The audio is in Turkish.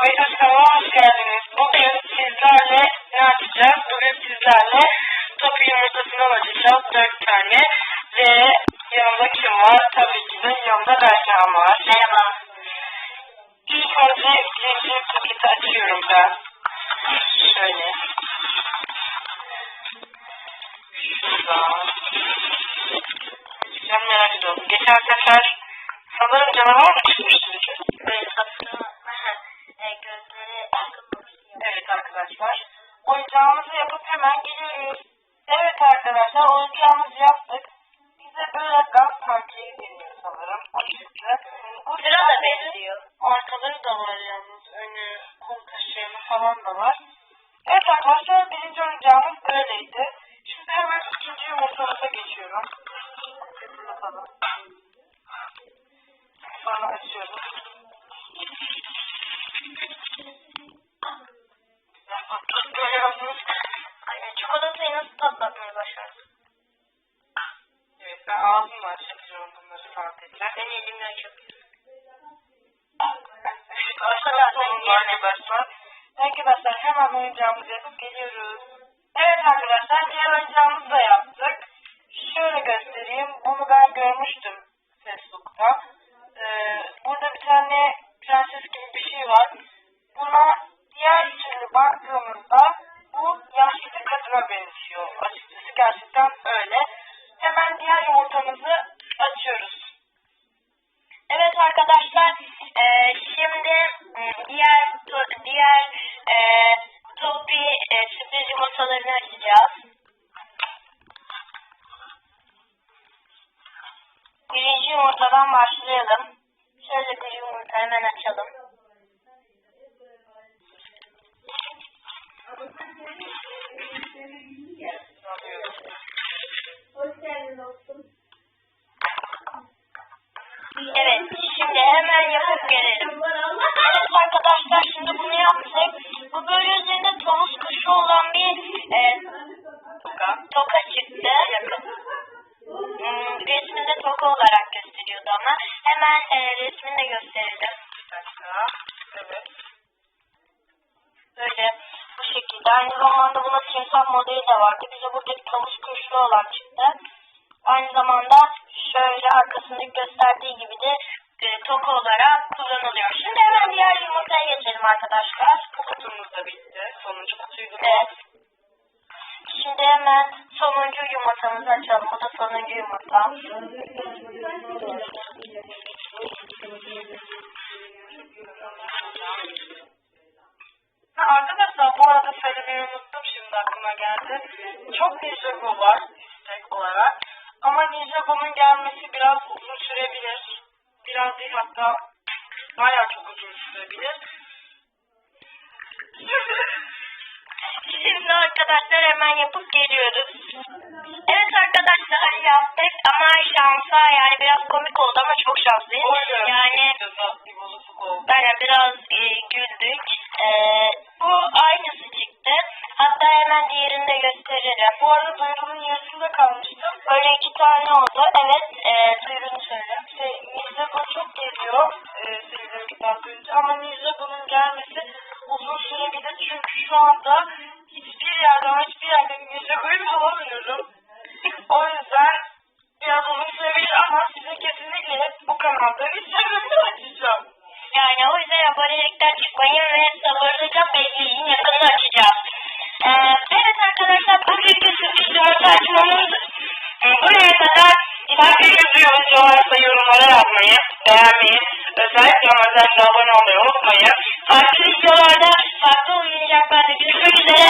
Kanalına hoş geldiniz. Bugün sizlerle ne açacağız? Bugün sizlerle topu yumurtasından açacağız. Dört tane. Ve yanımda kim var? Tabii ki de yanımda Berkan var. Merhaba. İlk önce birinci paketi açıyorum ben. Şöyle. Şuradan. Ben merak ediyorum. Geçen sefer sanırım canavar mı Oyuncağımızı yapıp hemen geliyoruz. Evet arkadaşlar oyuncağımızı yaptık. Bize böyle gaz parçayı veriyor sanırım. O çıktı. Bu Sıra da benziyor. Arkaları da var yalnız. Önü, kol kaşığını falan da var. Arkadaşlar arkadaşlar. Hemen oyuncağımızı yapıp geliyoruz. Evet arkadaşlar diğer oyuncağımızı da yaptık. Şöyle göstereyim. Bunu ben görmüştüm Facebook'ta. Ee, burada bir tane prenses gibi bir şey var. Buna diğer türlü baktığımızda bu yaşlı bir kadına benziyor. Açıkçası gerçekten öyle. Hemen diğer yumurtamızı açıyoruz. Evet arkadaşlar e, şimdi e, diğer yumurtalarını açacağız. Birinci yumurtadan başlayalım. Şöyle bir yumurta hemen açalım. Evet, şimdi hemen yapıp gelelim. Evet arkadaşlar, şimdi bunu yaptık. Bu böyle üzerinde tavus toka. çıktı. Hmm, resminde toka olarak gösteriyordu ama. Hemen e, resmini de gösterelim. Bir dakika. Evet. Böyle bu şekilde. Aynı zamanda buna timsah modeli de vardı. Bize buradaki tavus kuşlu olan çıktı. Aynı zamanda şöyle arkasında gösterdiği gibi de e, toka olarak kullanılıyor. Şimdi hemen diğer yumurtaya geçelim arkadaşlar. Bu kutumuz da bitti. Sonuncu kutuydu. Evet. Hemen sonuncu yumurtamızı açalım. Bu da sonuncu yumurta. Ha, arkadaşlar bu arada söylemeyi unuttum şimdi aklıma geldi. Çok Ninjago var istek olarak. Ama Ninjago'nun gelmesi biraz uzun sürebilir. Biraz değil hatta bayağı çok uzun sürebilir. Şimdi arkadaşlar hemen yapıp geliyoruz. Evet arkadaşlar yaptık ama şansa yani biraz komik oldu ama çok şanslıyız. Yani yani biraz e, güldük. E, bu aynısı çıktı. Hatta hemen diğerini de gösteririm. Bu arada duyurunun yarısında kalmıştım. Böyle iki tane oldu. Evet e, duyurunu söyle. Şey, Ninjago çok geliyor e, sevdiğim kitap boyunca ama Ninjago'nun gelmesi uzun sürebilir çünkü şu anda yerde ama hiçbir yerde Ninjago'yu bulamıyorum. o yüzden biraz uzun sürebilir ama size kesinlikle bu kanalda bir sebebini açacağım. Yani o yüzden abonelikten çıkmayın ve sabırlıca bekleyin. Yakında açacağız. Ee, evet arkadaşlar bugünkü yumurta açmamız e, buraya kadar Farklı videomuzu varsa yorumlara yazmayı, beğenmeyi, özellikle özellikle abone olmayı unutmayın. farklı videolarda farklı oyuncaklarla görüşmek üzere.